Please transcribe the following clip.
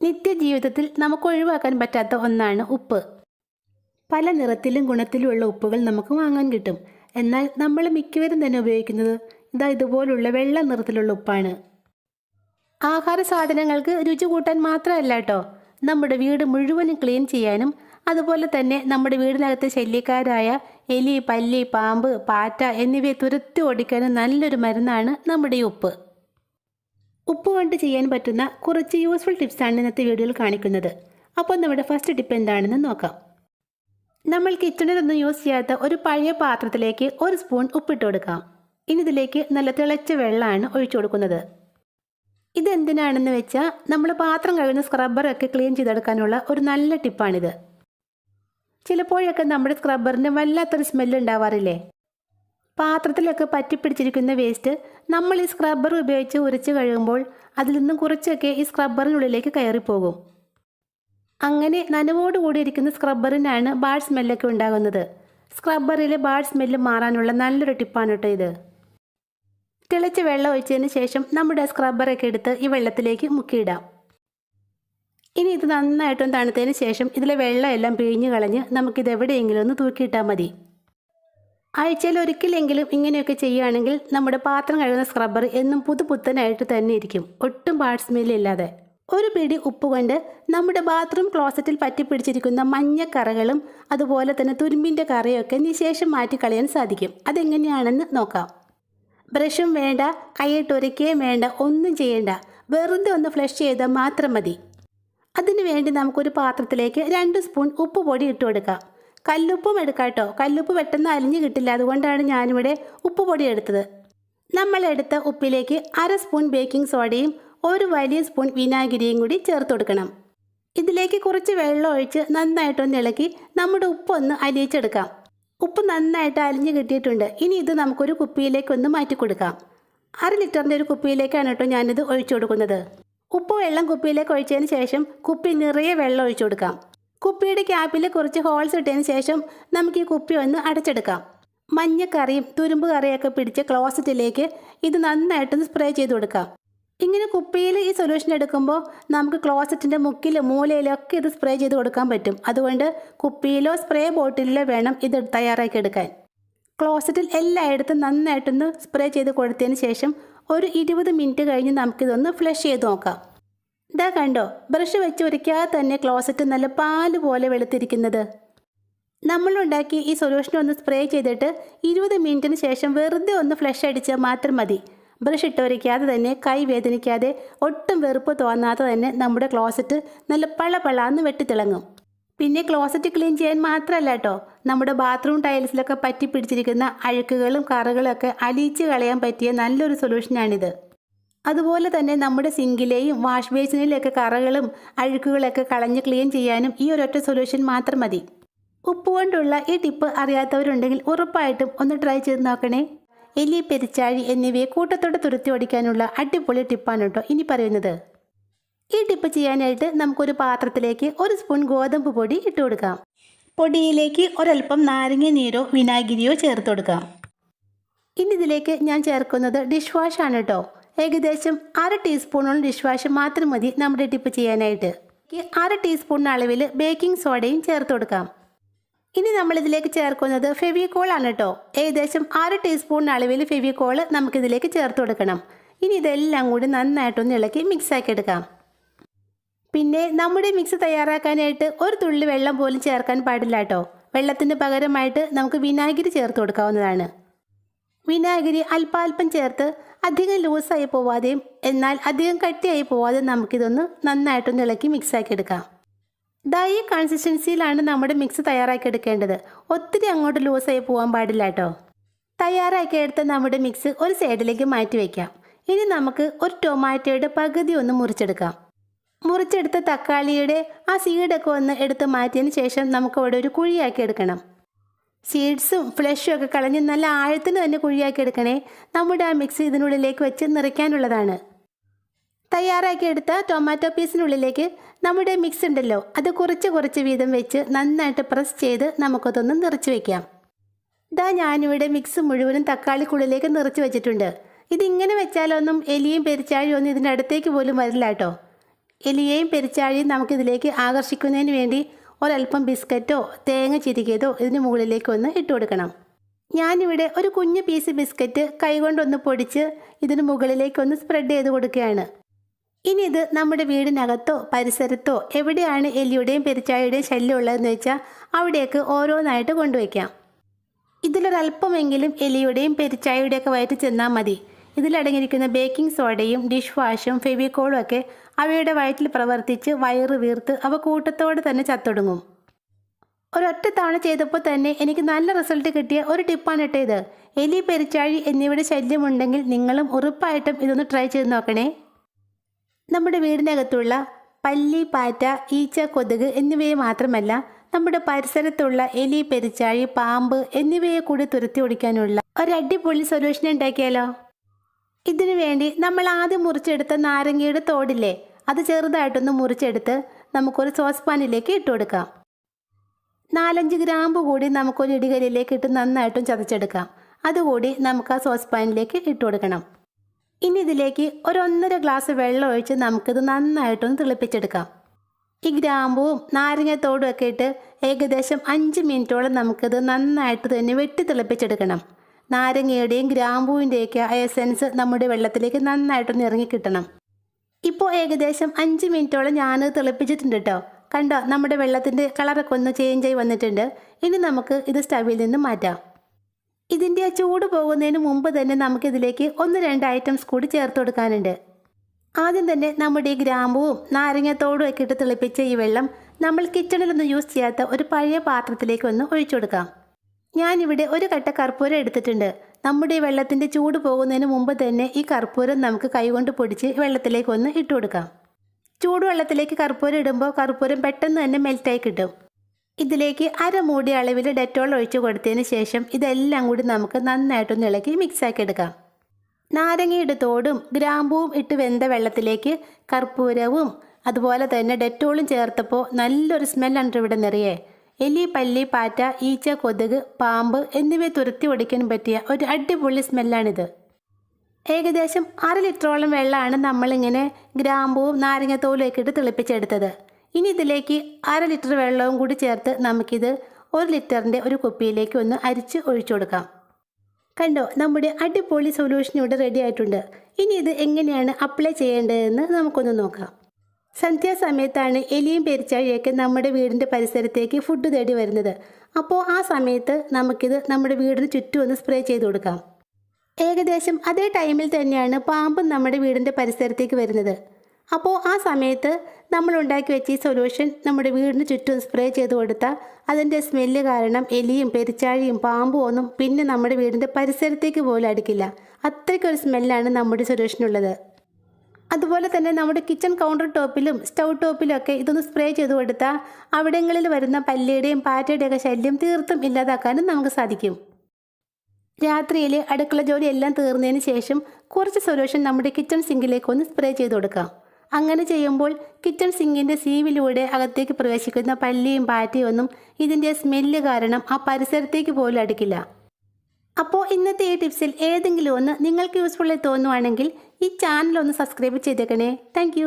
നിത്യജീവിതത്തിൽ നമുക്ക് ഒഴിവാക്കാൻ പറ്റാത്ത ഒന്നാണ് ഉപ്പ്. പല നിറത്തിലും ഗുണത്തിലുമുള്ള ഉപ്പുകൾ നമുക്ക് വാങ്ങാൻ കിട്ടും. എന്നാൽ നമ്മൾ മിക്കവരും തന്നെ ഉപയോഗിക്കുന്നത് ഇതാ ഇതുപോലുള്ള വെള്ള നിറത്തിലുള്ള ഉപ്പാണ്. ആഹാര സാധനങ്ങൾക്ക് രുചി കൂട്ടാൻ മാത്രമല്ല കേട്ടോ. നമ്മുടെ വീട് മുഴുവനും ക്ലീൻ ചെയ്യാനും അതുപോലെ തന്നെ നമ്മുടെ വീടിനകത്ത് ശല്യക്കാരായ എലി പല്ലി പാമ്പ് പാറ്റ എന്നിവയെ തുരത്തി ഓടിക്കാനും നല്ലൊരു മരുന്നാണ് നമ്മുടെ ഈ ഉപ്പ്. ഉപ്പ് കൊണ്ട് ചെയ്യാൻ പറ്റുന്ന കുറച്ച് യൂസ്ഫുൾ ടിപ്സാണ് ഇന്നത്തെ വീഡിയോയിൽ കാണിക്കുന്നത്. അപ്പോൾ നമ്മുടെ ഫസ്റ്റ് ടിപ്പ് എന്താണെന്ന് നോക്കാം. നമ്മൾ കിച്ചണിലൊന്നും യൂസ് ചെയ്യാത്ത ഒരു പഴയ പാത്രത്തിലേക്ക് ഒരു സ്പൂൺ ഉപ്പിട്ട് കൊടുക്കാം. ഇനി ഇതിലേക്ക് നല്ല തിളച്ച വെള്ളമാണ് ഒഴിച്ചു കൊടുക്കുന്നത്. ഇതെന്തിനാണെന്ന് വെച്ചാൽ നമ്മൾ പാത്രം കഴുകുന്ന സ്ക്രബ്ബറൊക്കെ ക്ലീൻ ചെയ്തെടുക്കാനുള്ള ഒരു നല്ല ടിപ്പാണിത് ചിലപ്പോഴൊക്കെ നമ്മുടെ സ്ക്രബ്ബറിന് വല്ലാത്തൊരു സ്മെല്ല് ഉണ്ടാവാറില്ലേ? പാത്രത്തിലൊക്കെ പറ്റിപ്പിടിച്ചിരിക്കുന്ന വേസ്റ്റ് നമ്മൾ ഈ സ്ക്രബ്ബർ ഉപയോഗിച്ച് ഉരച്ച് കഴുകുമ്പോൾ അതിൽ നിന്നും കുറച്ചൊക്കെ ഈ സ്ക്രബ്ബറിനുള്ളിലേക്ക് കയറിപ്പോകും. അങ്ങനെ നനവോട് കൂടിയിരിക്കുന്ന സ്ക്രബ്ബറിനാണ് ബാഡ് സ്മെല്ലൊക്കെ ഉണ്ടാകുന്നത്. സ്ക്രബ്ബറിലെ ബാഡ് സ്മെല്ല് മാറാനുള്ള നല്ലൊരു ടിപ്പാണ് കേട്ടോ ഇത്. തിളച്ച വെള്ളം ഒഴിച്ചതിന് ശേഷം നമ്മുടെ സ്ക്രബ്ബറൊക്കെ എടുത്ത് ഈ വെള്ളത്തിലേക്ക് മുക്കിയിടാം. ഇനി ഇത് നന്നായിട്ടും തണുത്തതിന് ശേഷം ഇതിലെ വെള്ളമെല്ലാം പിഴിഞ്ഞു കളഞ്ഞ് നമുക്കിത് എവിടെയെങ്കിലും ഒന്ന് തൂക്കിയിട്ടാൽ മതി. ആഴ്ചയിൽ ഒരിക്കലെങ്കിലും ഇങ്ങനെയൊക്കെ ചെയ്യുകയാണെങ്കിൽ നമ്മുടെ പാത്രം കഴുകുന്ന സ്ക്രബ്ബർ എന്നും പുതുപുത്തനായിട്ട് തന്നെ ഇരിക്കും. ഒട്ടും ബാഡ് സ്മെല്ലില്ലാതെ ഒരു പിടി ഉപ്പ് കൊണ്ട് നമ്മുടെ ബാത്റൂം ക്ലോസറ്റിൽ പറ്റിപ്പിടിച്ചിരിക്കുന്ന മഞ്ഞക്കറകളും അതുപോലെ തന്നെ തുരുമ്പിന്റെ കറയൊക്കെ നിശേഷം മാറ്റി കളയാൻ സാധിക്കും. അതെങ്ങനെയാണെന്ന് നോക്കാം. ബ്രഷും വേണ്ട കൈയിട്ടൊരുക്കുകയും വേണ്ട ഒന്നും ചെയ്യേണ്ട. വെറുതെ ഒന്ന് ഫ്ലഷ് ചെയ്താൽ മാത്രം മതി. അതിനുവേണ്ടി നമുക്കൊരു പാത്രത്തിലേക്ക് രണ്ട് സ്പൂൺ ഉപ്പ് പൊടി ഇട്ട് കൊടുക്കാം കല്ലുപ്പും എടുക്കാം കേട്ടോ. കല്ലുപ്പ് പെട്ടെന്ന് അലിഞ്ഞു കിട്ടില്ല. അതുകൊണ്ടാണ് ഞാനിവിടെ ഉപ്പ് പൊടി എടുത്തത്. നമ്മൾ എടുത്ത ഉപ്പിലേക്ക് അര സ്പൂൺ ബേക്കിംഗ് സോഡയും ഒരു വലിയ സ്പൂൺ വിനാഗിരിയും കൂടി ചേർത്ത് കൊടുക്കണം. ഇതിലേക്ക് കുറച്ച് വെള്ളം ഒഴിച്ച് നന്നായിട്ടൊന്ന് ഇളക്കി നമ്മുടെ ഉപ്പൊന്ന് അലിയിച്ചെടുക്കാം. ഉപ്പ് നന്നായിട്ട് അലിഞ്ഞ് കിട്ടിയിട്ടുണ്ട്. ഇനി ഇത് നമുക്കൊരു കുപ്പിയിലേക്കൊന്ന് മാറ്റി കൊടുക്കാം. അര ലിറ്ററിന്റെ ഒരു കുപ്പിയിലേക്കാണ് കേട്ടോ ഞാനിത് ഒഴിച്ചു കൊടുക്കുന്നത്. ഉപ്പ് വെള്ളം കുപ്പിയിലേക്ക് ഒഴിച്ചതിന് ശേഷം കുപ്പി നിറയെ വെള്ളം ഒഴിച്ചു കൊടുക്കാം. കുപ്പിയുടെ ക്യാപ്പിൽ കുറച്ച് ഹോൾസ് ഇട്ടതിന് ശേഷം നമുക്ക് ഈ കുപ്പി ഒന്ന് അടച്ചെടുക്കാം. മഞ്ഞക്കറിയും തുരുമ്പ് കറിയൊക്കെ പിടിച്ച് ക്ലോസറ്റിലേക്ക് ഇത് നന്നായിട്ടൊന്ന് സ്പ്രേ ചെയ്ത് കൊടുക്കാം. ഇങ്ങനെ കുപ്പിയിൽ ഈ സൊല്യൂഷൻ എടുക്കുമ്പോൾ നമുക്ക് ക്ലോസറ്റിന്റെ മുക്കിലും ഒക്കെ ഇത് സ്പ്രേ ചെയ്ത് കൊടുക്കാൻ പറ്റും. അതുകൊണ്ട് കുപ്പിയിലോ സ്പ്രേ ബോട്ടിലോ വേണം ഇത് തയ്യാറാക്കി എടുക്കാൻ. ക്ലോസറ്റിൽ എല്ലായിടത്തും നന്നായിട്ടൊന്ന് സ്പ്രേ ചെയ്ത് കൊടുത്തതിന് ശേഷം ഒരു ഇരുപത് മിനിറ്റ് കഴിഞ്ഞ് നമുക്കിതൊന്ന് ഫ്ലഷ് ചെയ്ത് നോക്കാം. ഇതാ കണ്ടോ ബ്രഷ് വെച്ച് ഒരിക്കാ തന്നെ ക്ലോസറ്റ് നല്ല പാൽ പോലെ വെളുത്തിരിക്കുന്നത്. നമ്മളുണ്ടാക്കി ഈ സൊല്യൂഷൻ ഒന്ന് സ്പ്രേ ചെയ്തിട്ട് ഇരുപത് മിനിറ്റിന് ശേഷം വെറുതെ ഒന്ന് ഫ്ലഷ് അടിച്ചാൽ മാത്രം മതി. ബ്രഷ് ഇട്ടൊരിക്കാതെ തന്നെ കൈ വേദനിക്കാതെ ഒട്ടും വെറുപ്പ് തോന്നാതെ തന്നെ നമ്മുടെ ക്ലോസറ്റ് നല്ല പള പളാന്ന് വെട്ടിത്തിളങ്ങും. പിന്നെ ക്ലോസറ്റ് ക്ലീൻ ചെയ്യാൻ മാത്രമല്ല കേട്ടോ നമ്മുടെ ബാത്റൂം ടൈൽസിലൊക്കെ പറ്റി പിടിച്ചിരിക്കുന്ന അഴുക്കുകളും കറകളൊക്കെ അലിയിച്ച് കളയാൻ പറ്റിയ നല്ലൊരു സൊല്യൂഷനാണിത് അതുപോലെ തന്നെ നമ്മുടെ സിങ്കിലെയും വാഷ് ബേസിനിലെയൊക്കെ കറകളും അഴുക്കുകളൊക്കെ കളഞ്ഞ് ക്ലീൻ ചെയ്യാനും ഈ ഒരൊറ്റ സൊല്യൂഷൻ മാത്രം മതി. ഉപ്പ് കൊണ്ടുള്ള ഈ ടിപ്പ് അറിയാത്തവരുണ്ടെങ്കിൽ ഉറപ്പായിട്ടും ഒന്ന് ട്രൈ ചെയ്ത് നോക്കണേ. എലി പെരിച്ചാഴി എന്നിവയെ കൂട്ടത്തോടെ തുരുത്തി ഓടിക്കാനുള്ള അടിപൊളി ടിപ്പാണ് കേട്ടോ ഇനി പറയുന്നത്. ഈ ടിപ്പ് ചെയ്യാനായിട്ട് നമുക്കൊരു പാത്രത്തിലേക്ക് ഒരു സ്പൂൺ ഗോതമ്പ് പൊടി ഇട്ട് കൊടുക്കാം. പൊടിയിലേക്ക് ഒരൽപ്പം നാരങ്ങ നീരോ വിനാഗിരിയോ ചേർത്ത് കൊടുക്കാം. ഇനി ഇതിലേക്ക് ഞാൻ ചേർക്കുന്നത് ഡിഷ് വാഷ് ആണ് കേട്ടോ. ഏകദേശം അര ടീസ്പൂണോളം ഡിഷ് വാഷ് മാത്രം മതി നമ്മുടെ ടിപ്പ് ചെയ്യാനായിട്ട്. അര ടീസ്പൂണിന് അളവിൽ ബേക്കിംഗ് സോഡയും ചേർത്ത് കൊടുക്കാം. ഇനി നമ്മളിതിലേക്ക് ചേർക്കുന്നത് ഫെവിക്കോൾ ആണ് കേട്ടോ. ഏകദേശം അര ടീസ്പൂണിന് അളവിൽ ഫെവിക്കോൾ നമുക്കിതിലേക്ക് ചേർത്ത് കൊടുക്കണം. ഇനി ഇതെല്ലാം കൂടി നന്നായിട്ടൊന്ന് ഇളക്കി മിക്സാക്കി എടുക്കാം. പിന്നെ നമ്മുടെ മിക്സ് തയ്യാറാക്കാനായിട്ട് ഒരു തുള്ളി വെള്ളം പോലും ചേർക്കാൻ പാടില്ല കേട്ടോ. വെള്ളത്തിന് പകരമായിട്ട് നമുക്ക് വിനാഗിരി ചേർത്ത് കൊടുക്കാവുന്നതാണ്. വിനാഗിരി അല്പാൽപ്പം ചേർത്ത് അധികം ലൂസായി പോവാതെയും എന്നാൽ അധികം കട്ടിയായി പോവാതെ നമുക്കിതൊന്ന് നന്നായിട്ടൊന്ന് ഇളക്കി മിക്സാക്കി എടുക്കാം ദാ ഈ കൺസിസ്റ്റൻസിയിലാണ് നമ്മുടെ മിക്സ് തയ്യാറാക്കി എടുക്കേണ്ടത് ഒത്തിരി അങ്ങോട്ട് ലൂസായി പോകാൻ പാടില്ല കേട്ടോ. തയ്യാറാക്കി എടുത്ത നമ്മുടെ മിക്സ് ഒരു സൈഡിലേക്ക് മാറ്റി വയ്ക്കാം ഇനി നമുക്ക് ഒരു ടൊമാറ്റോയുടെ പകുതി ഒന്ന് മുറിച്ചെടുക്കാം. മുറിച്ചെടുത്ത തക്കാളിയുടെ ആ സീഡൊക്കെ ഒന്ന് എടുത്ത് മാറ്റിയതിന് ശേഷം നമുക്ക് അവിടെ ഒരു കുഴിയാക്കി എടുക്കണം സീഡ്സും ഫ്ലഷും ഒക്കെ കളഞ്ഞ് നല്ല ആഴത്തിന് തന്നെ കുഴിയാക്കി എടുക്കണേ. നമ്മുടെ ആ മിക്സ് ഇതിനുള്ളിലേക്ക് വെച്ച് നിറയ്ക്കാനുള്ളതാണ്. തയ്യാറാക്കിയെടുത്ത ടൊമാറ്റോ പീസിനുള്ളിലേക്ക് നമ്മുടെ മിക്സ് ഉണ്ടല്ലോ അത് കുറച്ച് കുറച്ച് വീതം വെച്ച് നന്നായിട്ട് പ്രസ് ചെയ്ത് നമുക്കതൊന്ന് നിറച്ച് വെക്കാം. ഇതാ ഞാനിവിടെ മിക്സ് മുഴുവനും തക്കാളിക്കുള്ളിലേക്ക് നിറച്ച് വെച്ചിട്ടുണ്ട്. ഇതിങ്ങനെ വെച്ചാലൊന്നും എലിയും പെരിച്ചാഴിയും ഒന്നും ഇതിന്റെ അടുത്തേക്ക് പോലും വരില്ല കേട്ടോ. എലിയെയും പെരിച്ചാഴിയും നമുക്കിതിലേക്ക് ആകർഷിക്കുന്നതിന് വേണ്ടി ഒരല്പം ബിസ്ക്കറ്റോ തേങ്ങ ചിരികിയതോ ഇതിന് മുകളിലേക്ക് ഒന്ന് ഇട്ട് കൊടുക്കണം. ഞാനിവിടെ ഒരു കുഞ്ഞു പീസ് ബിസ്ക്കറ്റ് കൈകൊണ്ടൊന്ന് പൊടിച്ച് ഇതിന് മുകളിലേക്ക് ഒന്ന് സ്പ്രെഡ് ചെയ്ത് കൊടുക്കുകയാണ്. ഇനി ഇത് നമ്മുടെ വീടിനകത്തോ പരിസരത്തോ എവിടെയാണ് എലിയുടെയും പെരിച്ചാഴിയുടെയും ശല്യം ഉള്ളതെന്ന് വെച്ചാൽ അവിടേക്ക് ഓരോന്നായിട്ട് കൊണ്ടുവയ്ക്കാം. ഇതിലൊരല്പമെങ്കിലും എലിയുടെയും പെരിച്ചാഴിയുടെയൊക്കെ വയറ്റ് ചെന്നാൽ മതി. ഇതിലടങ്ങിയിരിക്കുന്ന ബേക്കിംഗ് സോഡയും ഡിഷ് വാഷും ഫെവിക്കോളും ഒക്കെ അവയുടെ വയറ്റിൽ പ്രവർത്തിച്ച് വയറ് വീർത്ത് അവ കൂട്ടത്തോടെ തന്നെ ചത്തൊടുങ്ങും. ഒരൊറ്റ തവണ ചെയ്തപ്പോൾ തന്നെ എനിക്ക് നല്ല റിസൾട്ട് കിട്ടിയ ഒരു ടിപ്പാണ് ഇട്ടത് എലി പെരിച്ചാഴി എന്നിവയുടെ ശല്യമുണ്ടെങ്കിൽ നിങ്ങളും ഉറപ്പായിട്ടും ഇതൊന്ന് ട്രൈ ചെയ്ത് നോക്കണേ. നമ്മുടെ വീടിനകത്തുള്ള പല്ലി പാറ്റ ഈച്ച കൊതുക് എന്നിവയെ മാത്രമല്ല നമ്മുടെ പരിസരത്തുള്ള എലി പെരിച്ചാഴി പാമ്പ് എന്നിവയെ കൂടി തുരത്തി ഓടിക്കാനുള്ള ഒരു അടിപൊളി സൊല്യൂഷൻ ഉണ്ടാക്കിയാലോ? ഇതിനു വേണ്ടി നമ്മൾ ആദ്യം മുറിച്ചെടുത്ത നാരങ്ങയുടെ തോടില്ലേ അത് ചെറുതായിട്ടൊന്ന് മുറിച്ചെടുത്ത് നമുക്കൊരു സോസ് പാനിലേക്ക് ഇട്ട് കൊടുക്കാം. നാലഞ്ച് ഗ്രാമ്പ് കൂടി നമുക്കൊരു ഇടികലിലേക്ക് ഇട്ട് നന്നായിട്ടും ചതച്ചെടുക്കാം. അതുകൂടി നമുക്ക് ആ സോസ് പാനിലേക്ക് ഇട്ട് കൊടുക്കണം. ഇനി ഇതിലേക്ക് ഒരു ഒന്നര ഗ്ലാസ് വെള്ളം ഒഴിച്ച് നമുക്കിത് നന്നായിട്ടൊന്ന് തിളപ്പിച്ചെടുക്കാം. ഈ ഗ്രാമ്പുവും നാരങ്ങത്തോടും ഒക്കെ ഇട്ട് ഏകദേശം അഞ്ച് മിനിറ്റോളം നമുക്കിത് നന്നായിട്ട് തന്നെ വെട്ടി തിളപ്പിച്ചെടുക്കണം. നാരങ്ങയുടെയും ഗ്രാമ്പൂവിന്റെയൊക്കെ ആ എസെൻസ് നമ്മുടെ വെള്ളത്തിലേക്ക് നന്നായിട്ടൊന്ന് ഇറങ്ങി കിട്ടണം. ഇപ്പോൾ ഏകദേശം അഞ്ച് മിനിറ്റോളം ഞാൻ തിളപ്പിച്ചിട്ടുണ്ട് കേട്ടോ കണ്ടോ നമ്മുടെ വെള്ളത്തിന്റെ കളറൊക്കെ ഒന്ന് ചേഞ്ച് ആയി വന്നിട്ടുണ്ട്. ഇനി നമുക്ക് ഇത് സ്റ്റവിൽ നിന്ന് മാറ്റാം. ഇതിന്റെ ആ ചൂട് പോകുന്നതിന് മുമ്പ് തന്നെ നമുക്കിതിലേക്ക് ഒന്ന് രണ്ട് ഐറ്റംസ് കൂടി ചേർത്ത് കൊടുക്കാനുണ്ട്. ആദ്യം തന്നെ നമ്മുടെ ഈ ഗ്രാമ്പുവും നാരങ്ങത്തോടും ഒക്കെ ഇട്ട് തിളപ്പിച്ച ഈ വെള്ളം നമ്മൾ കിച്ചണിലൊന്നും യൂസ് ചെയ്യാത്ത ഒരു പഴയ പാത്രത്തിലേക്ക് ഒന്ന് ഒഴിച്ചു കൊടുക്കാം. ഞാനിവിടെ ഒരു കട്ട കർപ്പൂരം എടുത്തിട്ടുണ്ട്. നമ്മുടെ ഈ വെള്ളത്തിന്റെ ചൂട് പോകുന്നതിന് മുമ്പ് തന്നെ ഈ കർപ്പൂരം നമുക്ക് കൈകൊണ്ട് പൊടിച്ച് വെള്ളത്തിലേക്ക് ഒന്ന് ഇട്ടു കൊടുക്കാം. ചൂടുവെള്ളത്തിലേക്ക് കർപ്പൂരം ഇടുമ്പോൾ കർപ്പൂരം പെട്ടെന്ന് തന്നെ മെൽറ്റായി കിട്ടും. ഇതിലേക്ക് അരമൂടി അളവിൽ ഡെറ്റോൾ ഒഴിച്ചു കൊടുത്തതിന് ശേഷം ഇതെല്ലാം കൂടി നമുക്ക് നന്നായിട്ടൊന്ന് ഇളക്കി മിക്സാക്കി എടുക്കാം. നാരങ്ങയുടെ തോടും ഗ്രാമ്പൂവും ഇട്ട് വെന്ത വെള്ളത്തിലേക്ക് കർപ്പൂരവും അതുപോലെ തന്നെ ഡെറ്റോളും ചേർത്തപ്പോൾ നല്ലൊരു സ്മെല്ലാണ് ഇവിടെ നിറയെ. എലി പല്ലി പാറ്റ ഈച്ച കൊതുക് പാമ്പ് എന്നിവയെ തുരത്തി ഒടിക്കാൻ പറ്റിയ ഒരു അടിപൊളി സ്മെല്ലാണിത്. ഏകദേശം അര ലിറ്ററോളം വെള്ളമാണ് നമ്മളിങ്ങനെ ഗ്രാമ്പൂവും നാരങ്ങത്തോലും ഒക്കെ ഇട്ട് തിളപ്പിച്ചെടുത്തത്. ഇനി ഇതിലേക്ക് അര ലിറ്റർ വെള്ളവും കൂടി ചേർത്ത് നമുക്കിത് ഒരു ലിറ്ററിന്റെ ഒരു കുപ്പിയിലേക്ക് ഒന്ന് അരിച്ച് ഒഴിച്ചു കൊടുക്കാം. കണ്ടോ നമ്മുടെ അടിപൊളി സൊല്യൂഷൻ ഇവിടെ റെഡി ആയിട്ടുണ്ട്. ഇനി ഇത് എങ്ങനെയാണ് അപ്ലൈ ചെയ്യേണ്ടതെന്ന് നമുക്കൊന്ന് നോക്കാം. സന്ധ്യാസമയത്താണ് എലിയും പെരിച്ചാഴിയൊക്കെ നമ്മുടെ വീടിന്റെ പരിസരത്തേക്ക് ഫുഡ് തേടി വരുന്നത്. അപ്പോൾ ആ സമയത്ത് നമുക്കിത് നമ്മുടെ വീടിന് ചുറ്റും ഒന്ന് സ്പ്രേ ചെയ്ത് കൊടുക്കാം. ഏകദേശം അതേ ടൈമിൽ തന്നെയാണ് പാമ്പും നമ്മുടെ വീടിന്റെ പരിസരത്തേക്ക് വരുന്നത്. അപ്പോൾ ആ സമയത്ത് നമ്മൾ ഉണ്ടാക്കി വെച്ച ഈ സൊല്യൂഷൻ നമ്മുടെ വീടിന് ചുറ്റും സ്പ്രേ ചെയ്ത് കൊടുത്താൽ അതിന്റെ സ്മെല്ല് കാരണം എലിയും പെരിച്ചാഴിയും പാമ്പും ഒന്നും പിന്നെ നമ്മുടെ വീടിന്റെ പരിസരത്തേക്ക് പോലും അടുക്കില്ല. അത്രയ്ക്കൊരു സ്മെല്ലാണ് നമ്മുടെ സൊല്യൂഷനുള്ളത് അതുപോലെ തന്നെ നമ്മുടെ കിച്ചൺ കൗണ്ടർ ടോപ്പിലും സ്റ്റൗ ടോപ്പിലും ഒക്കെ ഇതൊന്ന് സ്പ്രേ ചെയ്ത് കൊടുത്താൽ അവിടങ്ങളിൽ വരുന്ന പല്ലിയുടെയും പാറ്റയുടെയൊക്കെ ശല്യം തീർത്തും ഇല്ലാതാക്കാനും നമുക്ക് സാധിക്കും. രാത്രിയിൽ അടുക്കള ജോലി എല്ലാം തീർന്നതിന് ശേഷം കുറച്ച് സൊല്യൂഷൻ നമ്മുടെ കിച്ചൺ സിങ്കിലേക്ക് ഒന്ന് സ്പ്രേ ചെയ്ത് കൊടുക്കാം. അങ്ങനെ ചെയ്യുമ്പോൾ കിച്ചൺ സിങ്കിന്റെ സീവിലൂടെ അകത്തേക്ക് പ്രവേശിക്കുന്ന പല്ലിയും പാറ്റയും ഒന്നും ഇതിന്റെ സ്മെല്ല് കാരണം ആ പരിസരത്തേക്ക് പോലും അടുക്കില്ല. അപ്പോൾ ഇന്നത്തെ ഈ ടിപ്സിൽ ഏതെങ്കിലും ഒന്ന് നിങ്ങൾക്ക് യൂസ്ഫുള്ളായി തോന്നുവാണെങ്കിൽ ഈ ചാനൽ ഒന്ന് സബ്സ്ക്രൈബ് ചെയ്തേക്കണേ. താങ്ക്